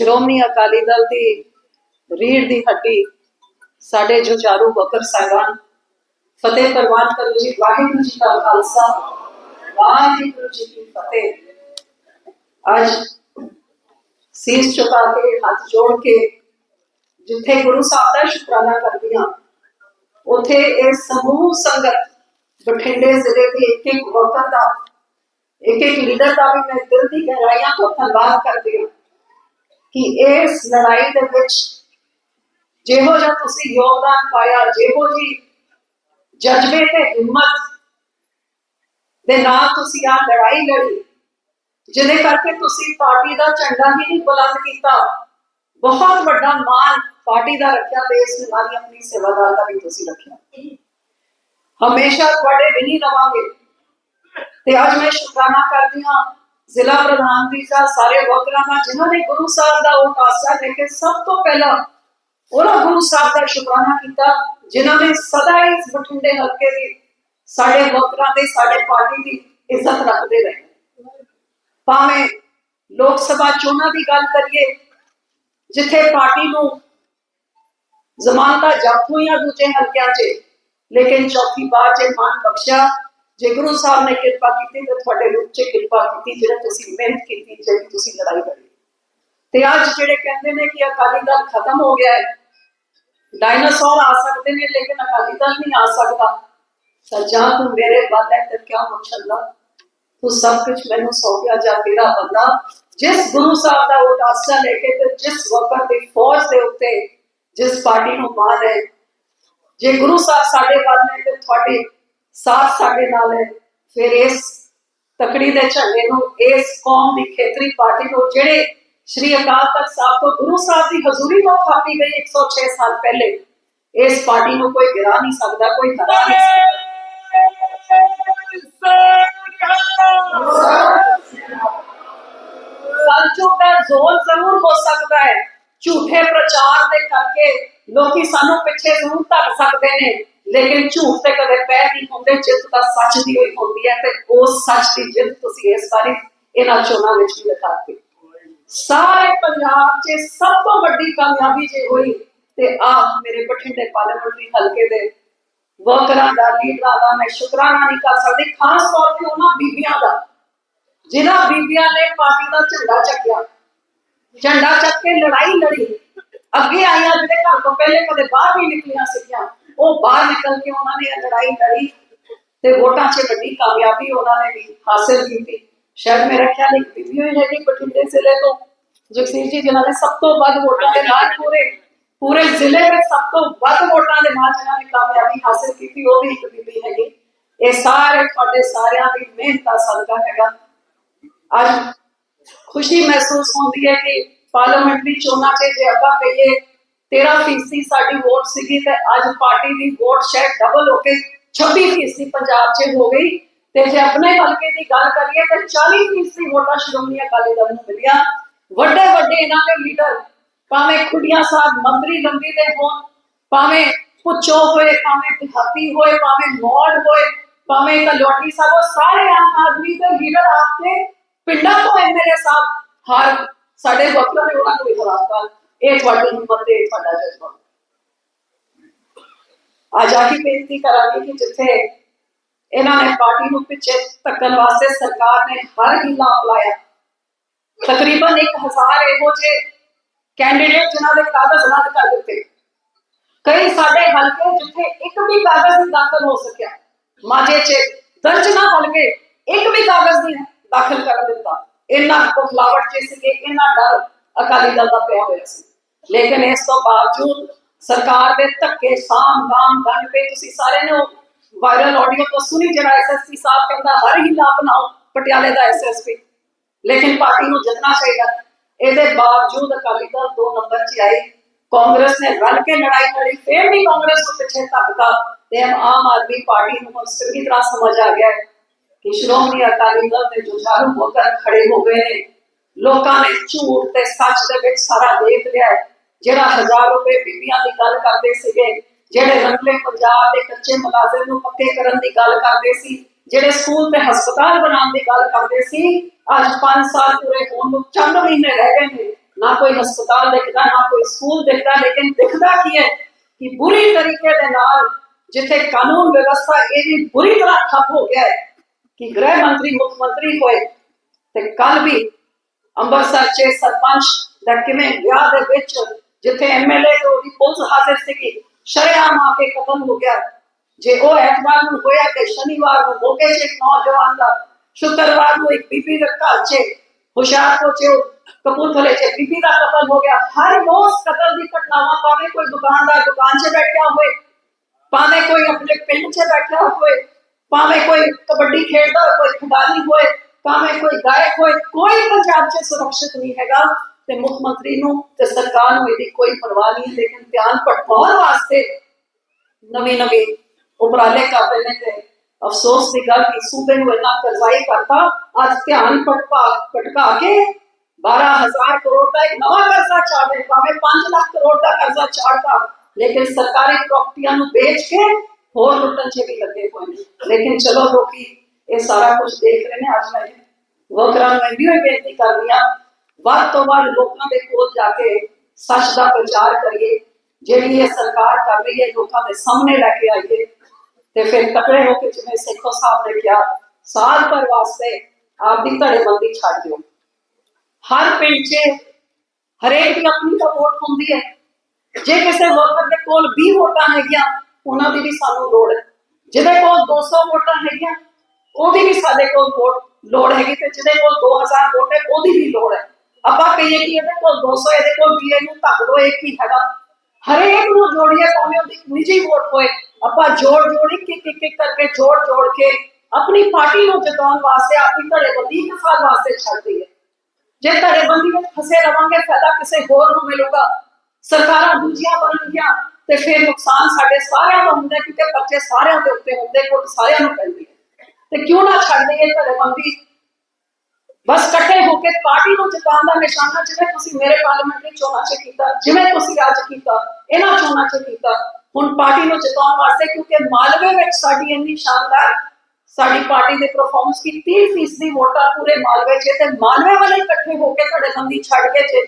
ਸ਼੍ਰੋਮਣੀ ਅਕਾਲੀ ਦਲ ਦੀ ਰੀੜ ਦੀ ਹੱਡੀ, ਸਾਡੇ ਜੁਝਾਰੂ ਬਕਰ ਸਾਹਿਬਾਨ, ਫਤਿਹ ਪ੍ਰਵਾਨ ਕਰੋ ਜੀ, ਵਾਹਿਗੁਰੂ ਜੀ ਦਾ ਖਾਲਸਾ, ਵਾਹਿਗੁਰੂ ਜੀ ਕੀ ਫਤਿਹ। ਅੱਜ ਸੀਸ ਝੁਕਾ ਕੇ, ਹੱਥ ਜੋੜ ਕੇ ਜਿੱਥੇ ਗੁਰੂ ਸਾਹਿਬ ਦਾ ਸ਼ੁਕਰਾਨਾ ਕਰਦੀਆਂ ਉਥੇ ਇਹ ਸਮੂਹ ਸੰਗਤ ਬਠਿੰਡੇ ਜ਼ਿਲ੍ਹੇ ਦੀ ਇੱਕ ਇੱਕ ਵਕਤ ਦਾ ਇੱਕ ਇੱਕ ਲੀਡਰ ਦਾ ਵੀ ਮੈਂ ਦਿਲ ਦੀ ਗਹਿਰਾਈਆਂ ਤੋਂ ਧੰਨਵਾਦ ਕਰਦੀ ਹਾਂ। ਕਿ ਇਸ ਲੜਾਈ ਦੇ ਵਿੱਚ ਜਿਹੋ ਜਿਹਾ ਤੁਸੀਂ ਯੋਗਦਾਨ ਪਾਇਆ, ਜਿਹੋ ਜੀ ਜਜ਼ਬੇ ਤੇ ਹਿੰਮਤ ਦੇ ਨਾਲ ਤੁਸੀਂ ਆ ਲੜਾਈ ਲੜੀ, ਜਿਹਦੇ ਕਰਕੇ ਤੁਸੀਂ ਪਾਰਟੀ ਦਾ ਝੰਡਾ ਹੀ ਨਹੀਂ ਬੁਲੰਦ ਕੀਤਾ। ਬਹੁਤ ਵੱਡਾ ਮਾਨ ਪਾਰਟੀ ਦਾ ਰੱਖਿਆ ਤੇ ਇਸ ਨਾਲ ਆਪਣੀ ਸੇਵਾਦਾਰ ਦਾ ਵੀ ਤੁਸੀਂ ਰੱਖਿਆ। ਹਮੇਸ਼ਾ ਤੁਹਾਡੇ ਵਿਨੀ ਨਹੀਂ ਰਵਾਂਗੇ। ਤੇ ਅੱਜ ਮੈਂ ਸ਼ੁਕਰਾਨਾ ਕਰਦੀ ਹਾਂ ਜ਼ਿਲ੍ਹਾ ਪ੍ਰਧਾਨ ਜੀ ਦਾ ਸਾਰੇ ਵਕਰਾਂ ਜਿਨ੍ਹਾਂ ਨੇ ਗੁਰੂ ਸਾਹਿਬ ਦਾ ਉਹ ਕਾਸਾ ਲੈ ਕੇ ਸਭ ਤੋਂ ਪਹਿਲਾਂ ਉਹਨਾਂ ਗੁਰੂ ਸਾਹਿਬ ਦਾ ਸ਼ੁਕਰਾਨਾ ਕੀਤਾ, ਜਿਨ੍ਹਾਂ ਨੇ ਸਦਾ ਇਸ ਬਠਿੰਡੇ ਹਲਕੇ ਦੀ, ਸਾਡੇ ਵਕਰਾਂ ਦੇ, ਸਾਡੇ ਪਾਰਟੀ ਦੀ ਇੱਜ਼ਤ ਰੱਖਦੇ ਰਹੇ। ਭਾਵੇਂ ਲੋਕ ਸਭਾ ਚੋਣਾਂ ਦੀ ਗੱਲ ਕਰੀਏ, ਜਿੱਥੇ ਪਾਰਟੀ ਨੂੰ ਜ਼ਮਾਨਤਾਂ ਜਬਤ ਹੋਈਆਂ ਦੂਜੇ ਹਲਕਿਆਂ 'ਚ, ਲੇਕਿਨ ਚੌਥੀ ਵਾਰ 'ਚ ਮਾਨ ਬਖਸ਼ਿਆ ਜੇ ਗੁਰੂ ਸਾਹਿਬ ਨੇ ਕਿਰਪਾ ਕੀਤੀ ਤੇ ਤੁਹਾਡੇ ਰੂਪ 'ਚ ਕਿਰਪਾ ਕੀਤੀ ਜਿਹੜਾ ਤੁਸੀਂ ਮਿਹਨਤ ਕੀਤੀ ਜਿਹੜੀ ਤੁਸੀਂ ਲੜਾਈ ਲੜੀ ਤੇ ਅੱਜ ਜਿਹੜੇ ਕਹਿੰਦੇ ਨੇ ਕਿ ਅਕਾਲੀ ਦਲ ਖਤਮ ਹੋ ਗਿਆ ਹੈ ਡਾਇਨਾਸੌਰ ਆ ਸਕਦੇ ਨੇ ਲੇਕਿਨ ਅਕਾਲੀ ਦਲ ਨਹੀਂ ਆ ਸਕਦਾ ਤਾਂ ਜਾਂ ਤੂੰ ਮੇਰੇ ਵੱਲ ਹੈ ਤੇ ਕਿਆ ਮੁਸ਼ੱਲਾ ਤੂੰ ਸਭ ਕੁਝ ਮੈਨੂੰ ਸੌਂਪਿਆ ਜਾ ਤੇਰਾ ਬੰਦਾ ਜਿਸ ਗੁਰੂ ਸਾਹਿਬ ਦਾ ਉਹ ਆਸਾ ਲੈ ਕੇ ਤੇ ਜਿਸ ਵਕਤ ਦੀ ਫੌਜ ਦੇ ਉੱਤੇ ਜਿਸ ਪਾਰਟੀ ਨੂੰ ਮਾਰ ਹੈ ਜੇ ਗੁਰੂ ਸਾਹਿਬ ਸਾਡੇ ਵੱਲ ਨੇ ਤੇ ਤੁਹਾਡੇ ਸਾਥ ਸਾਡੇ ਨਾਲ ਹੈ। ਫਿਰ ਇਸ ਤਕੜੀ ਦੇ ਝੰਡੇ ਨੂੰ ਇਸ ਕੌਮ ਦੀ ਖੇਤਰੀ ਪਾਰਟੀ ਨੂੰ ਜਿਹੜੇ ਸ਼੍ਰੀ ਅਕਾਲ ਤਖਤ ਸਾਹਿਬ ਤੋਂ ਗੁਰੂ ਸਾਹਿਬ ਦੀ ਹਜ਼ੂਰੀ ਤੋਂ ਥਾਪੀ ਗਈ 106 ਸਾਲ ਪਹਿਲੇ ਇਸ ਪਾਰਟੀ ਨੂੰ ਕੋਈ ਗਿਰਾ ਨਹੀਂ ਸਕਦਾ ਕੋਈ ਹਰਾ ਨਹੀਂ ਸਕਦਾ। ਕਲਯੁਗ ਦਾ ਜ਼ੋਰ ਜ਼ਰੂਰ ਹੋ ਸਕਦਾ ਹੈ। ਝੂਠੇ ਪ੍ਰਚਾਰ ਦੇ ਕਰਕੇ ਲੋਕੀ ਸਾਨੂੰ ਪਿੱਛੇ ਜ਼ਰੂਰ ਧੱਕ ਸਕਦੇ ਨੇ। ਲੇਕਿਨ ਝੂਠ ਤੇ ਕਦੇ ਪੈਰ ਨਹੀਂ ਹੁੰਦੇ, ਜਿੱਤ ਤਾਂ ਸੱਚ ਦੀ ਹੋਈ ਹੁੰਦੀ ਹੈ ਤੇ ਉਸ ਸੱਚ ਦੀ ਜਿੱਤ ਤੁਸੀਂ ਇਸ ਵਾਰੀ ਇਹਨਾਂ ਚੋਣਾਂ ਵਿੱਚ ਵੀ ਦਿਖਾਤੀ ਸਾਰੇ ਪੰਜਾਬ 'ਚ ਸਭ ਤੋਂ ਵੱਡੀ ਕਾਮਯਾਬੀ ਜੇ ਹੋਈ ਤੇ ਆ ਮੇਰੇ ਬਠਿੰਡੇ ਪਾਰਲੀਮੈਂਟਰੀ ਹਲਕੇ ਦੇ ਵਰਕਰਾਂ ਦਾ, ਲੀਡਰਾਂ ਦਾ, ਮੈਂ ਸ਼ੁਕਰਾਨਾ ਨਹੀਂ ਕਰ ਸਕਦੀ, ਖਾਸ ਤੌਰ ਤੇ ਉਹਨਾਂ ਬੀਬੀਆਂ ਦਾ। ਜਿਨ੍ਹਾਂ ਬੀਬੀਆਂ ਨੇ ਪਾਰਟੀ ਦਾ ਝੰਡਾ ਚੱਕਿਆ। ਝੰਡਾ ਚੱਕ ਕੇ ਲੜਾਈ ਲੜੀ। ਅੱਗੇ ਆਈਆਂ, ਜਿਹੜੇ ਘਰ ਤੋਂ ਪਹਿਲੇ ਕਦੇ ਬਾਹਰ ਨਹੀਂ ਨਿਕਲੀਆਂ ਸੀਗੀਆਂ। ਉਹ ਬਾਹਰ ਨਿਕਲ ਕੇ ਉਹਨਾਂ ਨੇ ਇਹ ਲੜਾਈ ਲੜੀ ਤੇ ਵੋਟਾਂ 'ਚ ਵੱਡੀ ਕਾਮਯਾਬੀ ਉਹਨਾਂ ਨੇ ਵੀ ਹਾਸਲ ਕੀਤੀ ਸ਼ਾਇਦ ਮੇਰੇ ਖਿਆਲ ਇੱਕ ਬੀਬੀ ਹੋਈ ਹੈਗੀ ਬਠਿੰਡੇ ਜ਼ਿਲ੍ਹੇ ਤੋਂ ਜਗਸੀਰ ਜੀ ਜਿਨ੍ਹਾਂ ਨੇ ਸਭ ਤੋਂ ਵੱਧ ਵੋਟਾਂ ਦੇ ਨਾਲ ਪੂਰੇ ਪੂਰੇ ਜ਼ਿਲ੍ਹੇ ਵਿੱਚ ਸਭ ਤੋਂ ਵੱਧ ਵੋਟਾਂ ਦੇ ਨਾਲ ਜਿਨ੍ਹਾਂ ਨੇ ਕਾਮਯਾਬੀ ਹਾਸਲ ਕੀਤੀ ਉਹ ਵੀ ਇੱਕ ਬੀਬੀ ਹੈਗੀ ਇਹ ਸਾਰੇ ਤੁਹਾਡੇ ਸਾਰਿਆਂ ਦੀ ਮਿਹਨਤ ਦਾ ਸਦਕਾ ਹੈਗਾ ਅੱਜ ਖੁਸ਼ੀ ਮਹਿਸੂਸ ਹੁੰਦੀ ਹੈ ਕਿ ਪਾਰਲੀਮੈਂਟਰੀ ਚੋਣਾਂ 'ਚ ਜੇ ਆਪਾਂ ਕਹੀਏ 13% ਸਾਡੀ ਵੋਟ ਸੀਗੀ ਤੇ ਅੱਜ ਪਾਰਟੀ ਦੀ ਵੋਟ ਸ਼ਾਇਦ ਡਬਲ ਹੋ ਕੇ 26% ਪੰਜਾਬ 'ਚ ਹੋ ਗਈ। ਤੇ ਜੇ ਆਪਣੇ ਹਲਕੇ ਦੀ ਗੱਲ ਕਰੀਏ ਤਾਂ 40% ਵੋਟਾਂ ਸ਼੍ਰੋਮਣੀ ਅਕਾਲੀ ਦਲ ਨੂੰ ਮਿਲੀਆਂ। ਵੱਡੇ ਵੱਡੇ ਇਹਨਾਂ ਦੇ ਲੀਡਰ, ਭਾਵੇਂ ਖੁੱਡੀਆਂ ਸਾਹਿਬ ਮੰਤਰੀ ਲੰਬੀ ਦੇ ਹੋਣ, ਭਾਵੇਂ ਪੁੱਛੋ ਹੋਏ, ਭਾਵੇਂ ਦਿਹਾਤੀ ਹੋਏ, ਭਾਵੇਂ ਮੌੜ ਹੋਏ, ਭਾਵੇਂ ਕਲੋਟੀ ਸਾਹਿਬ, ਉਹ ਸਾਰੇ ਆਮ ਆਦਮੀ ਦੇ ਲੀਡਰ ਆਪਕੇ ਪਿੰਡਾਂ ਤੋਂ ਐਮਐਲਏ ਸਾਹਿਬ ਹਰ ਸਾਡੇ ਵਕਤ ਨੇ ਉਹਨਾਂ ਨੂੰ ਵੀ ਹਰਾਤਾ। ਇਹ ਤੁਹਾਡੀ ਹਿੰਮਤ ਤੇ ਤੁਹਾਡਾ ਜਜ਼ਬਾ ਅੱਜ ਆਹੀ ਬੇਨਤੀ ਕਰਾਂਗੇ ਕਿ ਜਿੱਥੇ ਇਹਨਾਂ ਨੇ ਪਾਰਟੀ ਨੂੰ ਪਿੱਛੇ ਧੱਕਣ ਵਾਸਤੇ ਸਰਕਾਰ ਨੇ ਹਰ ਹੀਲਾ ਅਪਲਾਇਆ ਤਕਰੀਬਨ 1000 ਇਹੋ ਜਿਹੇ ਕੈਂਡੀਡੇਟ ਜਿਨ੍ਹਾਂ ਦੇ ਕਾਗਜ਼ ਰੱਦ ਕਰ ਦਿੱਤੇ ਕਈ ਸਾਡੇ ਹਲਕੇ ਜਿੱਥੇ ਇੱਕ ਵੀ ਕਾਗਜ਼ ਨਹੀਂ ਦਾਖਲ ਹੋ ਸਕਿਆ ਮਾਝੇ 'ਚ ਦਰਜਨਾਂ ਹਲਕੇ ਇੱਕ ਵੀ ਕਾਗਜ਼ ਨਹੀਂ ਦਾਖਲ ਕਰ ਦਿੱਤਾ ਇੰਨਾ ਬਖਲਾਵਟ 'ਚ ਸੀਗੇ ਇੰਨਾ ਡਰ ਅਕਾਲੀ ਦਲ ਦਾ ਪਿਆ ਹੋਇਆ ਸੀ ਲੇਕਿਨ ਇਸ ਤੋਂ ਬਾਵਜੂਦ ਸਰਕਾਰ ਦੇ ਧੱਕੇ, ਸਾਮ ਗਾਮ ਦੰਡ ਪੇ ਤੁਸੀਂ ਸਾਰੇ ਨੇ ਵਾਇਰਲ ਆਡੀਓ ਤੋਂ ਸੁਣੀ ਜਿਹੜਾ ਐਸਐਸਪੀ ਸਾਹਿਬ ਕਹਿੰਦਾ, ਹਰ ਹੀਲਾ ਅਪਣਾਓ, ਪਟਿਆਲੇ ਦਾ ਐਸਐਸਪੀ ਲੇਕਿਨ ਪਾਰਟੀ ਨੂੰ ਜਿੱਤਣਾ ਚਾਹੀਦਾ। ਇਹਦੇ ਬਾਵਜੂਦ ਅਕਾਲੀ ਦਲ ਦੋ ਨੰਬਰ 'ਚ ਆਈ। ਕਾਂਗਰਸ ਨੇ ਰਲ ਕੇ ਲੜਾਈ ਲੜੀ, ਫਿਰ ਵੀ ਕਾਂਗਰਸ ਨੂੰ ਪਿੱਛੇ ਧੱਕਦਾ ਤੇ ਆਮ ਆਦਮੀ ਪਾਰਟੀ ਨੂੰ ਹੁਣ ਚੰਗੀ ਤਰ੍ਹਾਂ ਸਮਝ ਆ ਗਿਆ ਕਿ ਸ਼੍ਰੋਮਣੀ ਅਕਾਲੀ ਦਲ ਦੇ ਜੁਝਾਰੂ ਹੋਕਰ ਖੜੇ ਹੋ ਗਏ ਨੇ। ਲੋਕਾਂ ਨੇ ਝੂਠ ਤੇ ਸੱਚ ਦੇ ਵਿੱਚ ਸਾਰਾ ਦੇਖ ਲਿਆ ਹੈ। ਜਿਹੜਾ ਹਜ਼ਾਰ ਰੁਪਏ ਬੀਬੀਆਂ ਦੀ ਗੱਲ ਕਰਦੇ ਸੀਗੇ ਜਿਹੜੇ ਰੰਗਲੇ ਪੰਜਾਬ ਦੇ ਕੱਚੇ ਮੁਲਾਜ਼ਮ ਨੂੰ ਪੱਕੇ ਕਰਨ ਦੀ ਗੱਲ ਕਰਦੇ ਸੀ ਜਿਹੜੇ ਸਕੂਲ ਤੇ ਹਸਪਤਾਲ ਬਣਾਉਣ ਦੀ ਗੱਲ ਕਰਦੇ ਸੀ ਅੱਜ 5 ਸਾਲ ਪੂਰੇ ਹੋਣ ਨੂੰ ਚੰਦ ਮਹੀਨੇ ਰਹਿ ਗਏ ਨੇ ਨਾ ਕੋਈ ਹਸਪਤਾਲ ਦਿਖਦਾ ਨਾ ਕੋਈ ਸਕੂਲ ਦਿਖਦਾ ਲੇਕਿਨ ਦਿਖਦਾ ਕੀ ਹੈ ਕਿ ਬੁਰੀ ਤਰੀਕੇ ਦੇ ਨਾਲ ਜਿੱਥੇ ਕਾਨੂੰਨ ਵਿਵਸਥਾ ਇਹਦੀ ਬੁਰੀ ਤਰ੍ਹਾਂ ਠੱਪ ਹੋ ਗਿਆ ਹੈ ਕਿ ਗ੍ਰਹਿ ਮੰਤਰੀ ਮੁੱਖ ਮੰਤਰੀ ਹੋਏ ਤੇ ਕੱਲ ਵੀ ਅੰਮ੍ਰਿਤਸਰ ਚ ਸਰਪੰਚ ਦਾ ਕਿਵੇਂ ਵਿਆਹ ਦੇ ਵਿੱਚ ਜਿੱਥੇ ਐਮਐਲਏ ਤੋਂ ਉਹਦੀ ਪੁਲਿਸ ਹਾਜ਼ਰ ਸੀਗੀ ਸ਼ਰੇਆਮ ਆ ਕੇ ਕਤਲ ਹੋ ਗਿਆ ਜੇ ਉਹ ਐਤਵਾਰ ਨੂੰ ਹੋਇਆ ਤੇ ਸ਼ਨੀਵਾਰ ਨੂੰ ਮੋਗੇ ਚ ਇੱਕ ਨੌਜਵਾਨ ਦਾ ਸ਼ੁੱਕਰਵਾਰ ਨੂੰ ਇੱਕ ਬੀਬੀ ਦੇ ਘਰ ਚ ਹੁਸ਼ਿਆਰਪੁਰ ਚ ਉਹ ਕਪੂਰਥਲੇ ਚ ਬੀਬੀ ਦਾ ਕਤਲ ਹੋ ਗਿਆ ਹਰ ਰੋਜ਼ ਕਤਲ ਦੀ ਘਟਨਾਵਾਂ ਭਾਵੇਂ ਕੋਈ ਦੁਕਾਨਦਾਰ ਦੁਕਾਨ 'ਚ ਬੈਠਿਆ ਹੋਵੇ ਭਾਵੇਂ ਕੋਈ ਆਪਣੇ ਪਿੰਡ 'ਚ ਬੈਠਾ ਹੋਵੇ ਭਾਵੇਂ ਕੋਈ ਕਬੱਡੀ ਖੇਡਦਾ ਹੋਵੇ ਕੋਈ ਖਿਡਾਰੀ ਹੋਏ ਭਾਵੇਂ ਕੋਈ ਗਾਇਕ ਹੋਏ ਕੋਈ ਪੰਜਾਬ 'ਚ ਸੁਰੱਖਿਅਤ ਨਹੀਂ ਹੈਗਾ ਤੇ ਮੁੱਖ ਮੰਤਰੀ ਨੂੰ ਤੇ ਸਰਕਾਰ ਨੂੰ ਇਹਦੀ ਕੋਈ ਪਰਵਾਹ ਨਹੀਂ ਲੇਕਿਨ ਧਿਆਨ ਭਟਕਾਉਣ ਵਾਸਤੇ ਨਵੇਂ ਨਵੇਂ ਉਪਰਾਲੇ ਕਰ ਰਹੇ ਨੇ ਤੇ ਅਫਸੋਸ ਦੀ ਗੱਲ ਕਿ ਸੂਬੇ ਨੂੰ ਇੰਨਾ ਕਰਜ਼ਾਈ ਕਰਤਾ ਅੱਜ ਧਿਆਨ ਭਟਕਾ ਭਟਕਾ ਕੇ 12000 ਕਰੋੜ ਦਾ ਇੱਕ ਨਵਾਂ ਕਰਜ਼ਾ ਚਾੜੇ ਭਾਵੇਂ 5 ਲੱਖ ਕਰੋੜ ਦਾ ਕਰਜ਼ਾ ਚਾੜਦਾ ਲੇਕਿਨ ਸਰਕਾਰੀ ਪ੍ਰਾਪਰਟੀਆਂ ਨੂੰ ਵੇਚ ਕੇ ਹੋਰ ਲੁੱਟਣ 'ਚ ਵੀ ਲੱਗੇ ਹੋਏ ਨੇ ਲੇਕਿਨ ਚਲੋ ਲੋਕੀ ਇਹ ਸਾਰਾ ਕੁਝ ਦੇਖ ਰਹੇ ਨੇ ਅੱਜ ਮੈਂ ਵਰਕਰਾਂ ਨੂੰ ਵੀ ਇਹ ਬੇਨਤੀ ਕਰਦੀ ਹਾਂ ਵੱਧ ਤੋਂ ਵੱਧ ਲੋਕਾਂ ਦੇ ਕੋਲ ਜਾ ਕੇ ਸੱਚ ਦਾ ਪ੍ਰਚਾਰ ਕਰੀਏ ਜਿਹੜੀ ਇਹ ਸਰਕਾਰ ਕਰ ਰਹੀ ਹੈ ਲੋਕਾਂ ਦੇ ਸਾਹਮਣੇ ਲੈ ਕੇ ਆਈਏ ਤੇ ਫਿਰ ਤਕੜੇ ਹੋ ਕੇ ਜਿਵੇਂ ਸੇਖੋ ਸਾਹਿਬ ਨੇ ਕਿਹਾ ਸਾਲ ਭਰ ਵਾਸਤੇ ਆਪਦੀ ਧੜੇਬੰਦੀ ਛੱਡ ਦਿਓ ਹਰ ਪਿੰਡ 'ਚ ਹਰੇਕ ਦੀ ਆਪਣੀ ਤਾਂ ਵੋਟ ਹੁੰਦੀ ਹੈ ਜੇ ਕਿਸੇ ਵਰਕਰ ਦੇ ਕੋਲ 20 ਵੋਟਾਂ ਹੈਗੀਆਂ ਉਹਨਾਂ ਦੀ ਵੀ ਸਾਨੂੰ ਲੋੜ ਹੈ ਜਿਹਦੇ ਕੋਲ 200 ਵੋਟਾਂ ਹੈਗੀਆਂ ਉਹਦੀ ਵੀ ਸਾਡੇ ਕੋਲ ਵੋਟ ਲੋੜ ਹੈਗੀ ਤੇ ਜਿਹਦੇ ਕੋਲ 2000 ਵੋਟ ਹੈ ਉਹਦੀ ਵੀ ਲੋੜ ਹੈ ਆਪਾਂ ਕਹੀਏ ਕਿ ਇਹਦੇ ਕੋਲ 200 ਇਹਦੇ ਕੋਲ 20 ਇਹਨੂੰ ਧੱਕ ਦੋ ਇੱਕ ਹੀ ਹੈਗਾ? ਹਰੇਕ ਨੂੰ ਜੋੜੀਏ ਭਾਵੇਂ ਉਹਦੀ ਨਿੱਜੀ ਵੋਟ ਹੋਏ। ਆਪਾਂ ਜੋੜ ਜੋੜ ਇੱਕ ਇੱਕ ਇੱਕ ਕਰਕੇ ਜੋੜ ਜੋੜ ਕੇ ਆਪਣੀ ਪਾਰਟੀ ਨੂੰ ਜਿਤਾਉਣ ਵਾਸਤੇ ਆਪਣੀ ਧੜੇਬੰਦੀ ਇੱਕ ਵਾਸਤੇ ਛੱਡ ਦਈਏ। ਜੇ ਧੜੇਬੰਦੀ ਵਿੱਚ ਫਸੇ ਰਵਾਂਗੇ, ਫਾਇਦਾ ਕਿਸੇ ਹੋਰ ਨੂੰ ਮਿਲੂਗਾ। ਸਰਕਾਰਾਂ ਦੂਜੀਆਂ ਬਣਨਗੀਆਂ ਤੇ ਫਿਰ ਨੁਕਸਾਨ ਸਾਡੇ ਸਾਰਿਆਂ ਦਾ ਹੁੰਦਾ ਕਿਉਂਕਿ ਬੱਚੇ ਸਾਰਿਆਂ ਦੇ ਉੱਤੇ ਹੁੰਦੇ ਕੋਲ ਸਾਰਿਆਂ ਨੂੰ ਪੈਂਦੀ ਹੈ। ਤੇ ਕਿਉਂ ਨਾ ਛੱਡ ਦਈਏ ਧੜੇਬੰਦੀ ਬਸ ਇਕੱਠੇ ਹੋ ਕੇ ਪਾਰਟੀ ਨੂੰ ਜਿਤਾਉਣ ਦਾ ਨਿਸ਼ਾਨਾ, ਜਿਵੇਂ ਤੁਸੀਂ ਮੇਰੇ ਪਾਰਲੀਮੈਂਟਰੀ ਚੋਣਾਂ 'ਚ ਕੀਤਾ, ਜਿਵੇਂ ਤੁਸੀਂ ਅੱਜ ਕੀਤਾ, ਇਹਨਾਂ ਚੋਣਾਂ 'ਚ ਕੀਤਾ। ਹੁਣ ਪਾਰਟੀ ਨੂੰ ਜਿਤਾਉਣ ਵਾਸਤੇ ਕਿਉਂਕਿ ਮਾਲਵੇ ਵਿੱਚ ਸਾਡੀ ਇੰਨੀ ਸ਼ਾਨਦਾਰ ਸਾਡੀ ਪਾਰਟੀ ਦੇ ਪਰਫਾਰਮੈਂਸ ਕੀ 30% ਦੀ ਵੋਟਾਂ ਪੂਰੇ ਮਾਲਵੇ 'ਚ, ਤੇ ਮਾਲਵੇ ਵਾਲੇ ਇਕੱਠੇ ਹੋ ਕੇ ਤੁਹਾਡੇ ਬੰਦੀ ਛੱਡ ਕੇ ਜੇ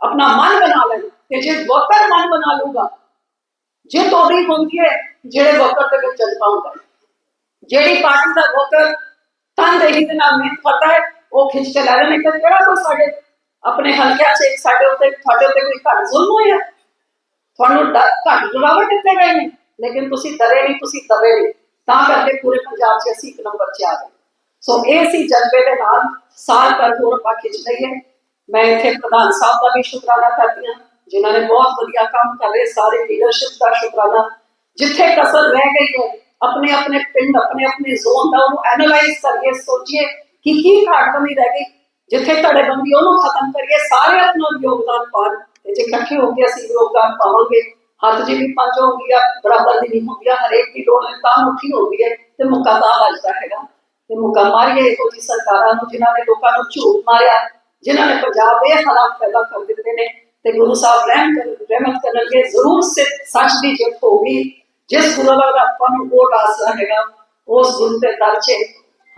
ਆਪਣਾ ਮਨ ਬਣਾ ਲੈਣ ਤੇ ਜੇ ਵੋਟਰ ਮਨ ਬਣਾ ਲੂਗਾ ਜੇ ਤੋੜੀ ਹੁੰਦੀ ਹੈ, ਜਿਹੜੇ ਵੋਟਰ ਦੇ ਵਿੱਚ ਜਜ਼ਬਾ ਹੁੰਦਾ ਜਿਹੜੀ ਪਾਰਟੀ ਦਾ ਵੋਟਰ ਤਨਦੇਹੀ ਦੇ ਨਾਲ ਮਿਹਨਤ ਕਰਦਾ ਹੈ ਉਹ ਖਿੱਚ ਕੇ ਲੈ ਰਹੇ ਨੇ ਕਿ ਜਿਹੜਾ ਕੋਈ ਸਾਡੇ ਆਪਣੇ ਹਲਕਿਆਂ 'ਚ ਇੱਕ ਸਾਡੇ ਉੱਤੇ ਤੁਹਾਡੇ ਉੱਤੇ ਕੋਈ ਘੱਟ ਜ਼ੁਲਮ ਹੋਇਆ ਤੁਹਾਨੂੰ ਡ- ਘੱਟ ਜਵਾਬ ਦਿੱਤੇ ਗਏ ਨੇ ਲੇਕਿਨ ਤੁਸੀਂ ਡਰੇ ਨਹੀਂ ਤੁਸੀਂ ਦਬੇ ਨਹੀਂ ਤਾਂ ਕਰਕੇ ਪੂਰੇ ਪੰਜਾਬ 'ਚ ਅਸੀਂ ਇੱਕ ਨੰਬਰ 'ਚ ਆ ਗਏ ਸੋ ਇਹ ਸੀ ਜਜ਼ਬੇ ਦੇ ਨਾਲ ਸਾਲ ਭਰ ਹੋਰ ਆਪਾਂ ਖਿੱਚ ਲਈਏ ਮੈਂ ਇੱਥੇ ਪ੍ਰਧਾਨ ਸਾਹਿਬ ਦਾ ਵੀ ਸ਼ੁਕਰਾਨਾ ਕਰਦੀ ਹਾਂ ਜਿਨ੍ਹਾਂ ਨੇ ਬਹੁਤ ਵਧੀਆ ਕੰਮ ਕਰ ਰਹੇ ਸਾਰੇ ਲੀਡਰਸ਼ਿਪ ਦਾ ਸ਼ੁਕਰਾਨਾ ਜਿੱਥੇ ਕਸਰ ਰਹਿ ਗਈ ਹੈ ਆਪਣੇ ਆਪਣੇ ਪਿੰਡ ਆਪਣੇ ਆਪਣੇ ਜ਼ੋਨ ਦਾ ਉਹਨੂੰ ਐਨਾਲਾਈਜ਼ ਕਰੀਏ ਸੋਚੀਏ ਕਿ ਕੀ ਘਾਟ ਕਮੀ ਰਹਿ ਗਈ। ਜਿੱਥੇ ਧੜੇਬੰਦੀ ਉਹਨੂੰ ਖਤਮ ਕਰੀਏ, ਸਾਰੇ ਆਪਣਾ ਯੋਗਦਾਨ ਪਾਣ ਤੇ ਜੇ ਇਕੱਠੇ ਹੋ ਕੇ ਅਸੀਂ ਯੋਗਦਾਨ ਪਾਵਾਂਗੇ, ਹੱਥ ਜੀ ਵੀ ਪੰਜ ਹੁੰਦੀ ਬਰਾਬਰ ਦੀ ਨਹੀਂ ਹੁੰਦੀ ਹਰੇਕ ਦੀ ਲੋੜ ਤਾਂ ਮੁੱਠੀ ਹੁੰਦੀ ਹੈ, ਤੇ ਮੁੱਕਾ ਵੱਜਦਾ ਹੈਗਾ। ਤੇ ਮੁੱਕਾ ਇਹੋ ਜਿਹੀ ਸਰਕਾਰਾਂ ਨੂੰ ਜਿਨ੍ਹਾਂ ਨੇ ਲੋਕਾਂ ਨੂੰ ਝੂਠ ਮਾਰਿਆ, ਜਿਨ੍ਹਾਂ ਨੇ ਪੰਜਾਬ ਦੇ ਹਾਲਾਤ ਪੈਦਾ ਕਰ ਦਿੱਤੇ ਨੇ, ਤੇ ਗੁਰੂ ਸਾਹਿਬ ਰਹਿਮ ਰਹਿਮਤ ਕਰਨਗੇ ਜ਼ਰੂਰ ਸੇ ਸੱਚ ਦੀ ਜਿੱਤ ਹੋਊਗੀ ਜਿਸ ਗੁਰੂ ਦਾ ਆਪਾਂ ਨੂੰ ਵੋਟ ਆਸਰਾ ਹੈਗਾ, ਉਸ ਗੁਰੂ ਤੇ ਦਰ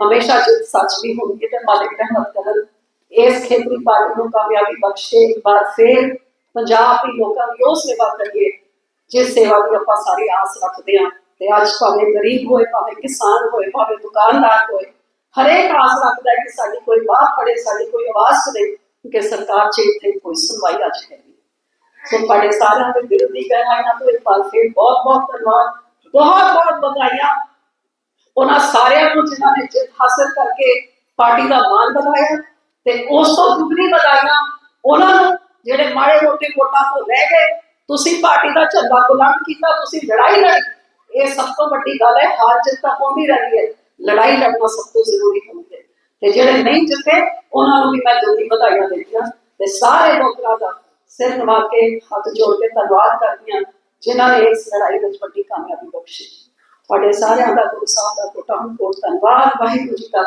'ਚ ਹਮੇਸ਼ਾ ਜਿੱਤ ਸੱਚ ਦੀ ਹੁੰਦੀ ਹੈ ਤੇ ਮਾਲਿਕ ਰਹਿਮਤ ਕਰਨ ਇਸ ਖੇਤਰੀ ਪਾਰਟੀ ਨੂੰ ਕਾਮਯਾਬੀ ਬਖਸ਼ੇ ਇੱਕ ਵਾਰ ਫੇਰ ਪੰਜਾਬ ਦੇ ਲੋਕਾਂ ਦੀ ਉਹ ਸੇਵਾ ਕਰੀਏ ਜਿਸ ਸੇਵਾ ਦੀ ਆਪਾਂ ਸਾਰੀ ਆਸ ਰੱਖਦੇ ਹਾਂ ਤੇ ਅੱਜ ਭਾਵੇਂ ਗਰੀਬ ਹੋਏ ਭਾਵੇਂ ਕਿਸਾਨ ਹੋਏ ਭਾਵੇਂ ਦੁਕਾਨਦਾਰ ਹੋਏ ਹਰੇਕ ਆਸ ਰੱਖਦਾ ਹੈ ਕਿ ਸਾਡੀ ਕੋਈ ਬਾਹ ਫੜੇ ਸਾਡੀ ਕੋਈ ਆਵਾਜ਼ ਸੁਣੇ ਕਿ ਸਰਕਾਰ 'ਚ ਇੱਥੇ ਕੋਈ ਸੁਣਵਾਈ ਅੱਜ ਹੈ ਨਹੀਂ ਸੋ ਤੁਹਾਡੇ ਸਾਰਿਆਂ ਦੇ ਦਿਲ ਦੀ ਗਹਿਰਾਈਆਂ ਤੋਂ ਇੱਕ ਵਾਰ ਫਿਰ ਬਹੁਤ ਬਹੁਤ ਧੰਨਵਾਦ ਬਹੁਤ ਬਹੁਤ ਵਧਾਈਆਂ ਉਹਨਾਂ ਸਾਰਿਆਂ ਨੂੰ ਜਿਨ੍ਹਾਂ ਨੇ ਜਿੱਤ ਹਾਸਲ ਕਰਕੇ ਪਾਰਟੀ ਦਾ ਮਾਣ ਵਧਾਇਆ ਤੇ ਉਸ ਤੋਂ ਦੁਗਣੀ ਵਧਾਈਆਂ ਉਹਨਾਂ ਨੂੰ, ਜਿਹੜੇ ਮਾੜੇ ਮੋਟੇ ਵੋਟਾਂ ਤੋਂ ਰਹਿ ਗਏ, ਤੁਸੀਂ ਪਾਰਟੀ ਦਾ ਝੰਡਾ ਬੁਲੰਦ ਕੀਤਾ, ਤੁਸੀਂ ਲੜਾਈ ਲੜੀ। ਇਹ ਸਭ ਤੋਂ ਵੱਡੀ ਗੱਲ ਹੈ, ਹਾਰ ਜਿੱਤ ਤਾਂ ਹੁੰਦੀ ਰਹੀ ਹੈ, ਲੜਾਈ ਲੜਨਾ ਸਭ ਤੋਂ ਜ਼ਰੂਰੀ ਹੁੰਦਾ ਹੈ। ਤੇ ਜਿਹੜੇ ਨਹੀਂ ਜਿੱਤੇ, ਉਹਨਾਂ ਨੂੰ ਵੀ ਮੈਂ ਦਿਲ ਵਧਾਈਆਂ ਦਿੰਦੀ ਤੇ ਸਾਰੇ ਲੋਕਾਂ ਦਾ ਸਿਰ ਨਵਾ ਕੇ ਹੱਥ ਜੋੜ ਕੇ ਧੰਨਵਾਦ ਕਰਦੀਆਂ ਹਾਂ, ਜਿਨ੍ਹਾਂ ਨੇ ਇਸ ਲੜਾਈ ਵਿੱਚ ਵੱਡੀ ਕਾਮਯਾਬੀ ਬਖਸ਼ੀ। ਤੁਹਾਡੇ ਸਾਰਿਆਂ ਦਾ ਗੁਰੂ ਸਾਹਿਬ ਦਾ ਕੋਟਾ ਕੋਟ ਧੰਨਵਾਦ ਵਾਹਿਗੁਰੂ ਜੀ ਕਾ